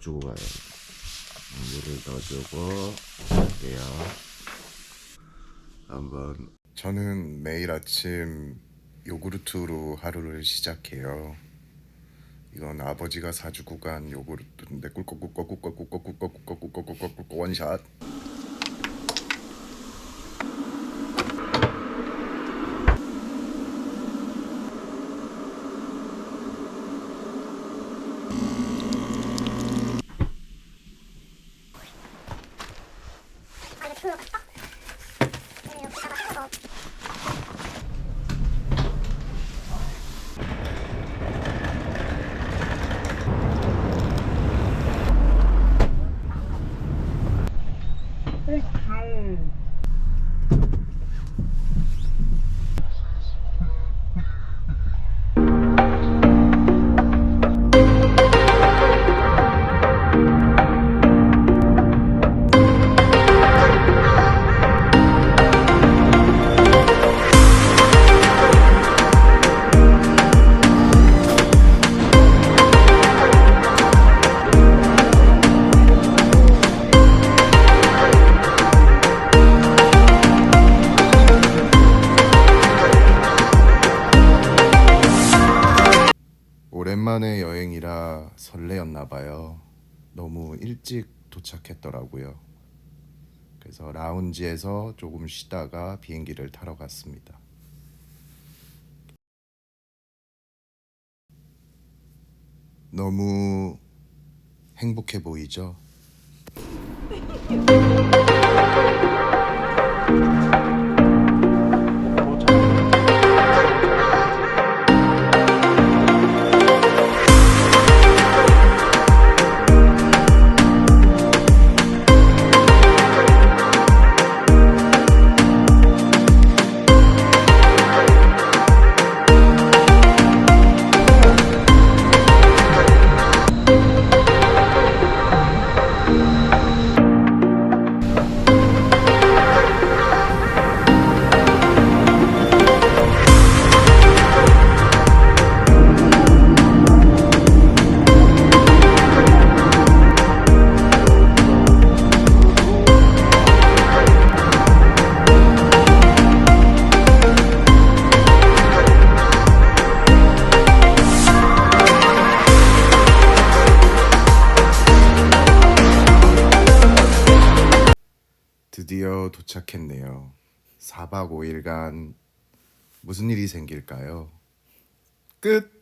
좋아요. 물을 넣어주고 할게요. 한번 저는 매일 아침 요구르트로 하루를 시작해요. 이건 아버지가 사주고 간 요구르트인데 꿀꺽꿀꺽꿀꺽꿀꺽꿀꺽꿀꺽꿀꺽꿀꺽 들어갔다. 여기다가 하나 더. 음. 오랜만에 여행이라 설레었나 봐요. 너무 일찍 도착했더라고요. 그래서 라운지에서 조금 쉬다가 비행기를 타러 갔습니다. 너무 행복해 보이죠? 드디어 도착했네요. 4박 5일간 무슨 일이 생길까요? 끝!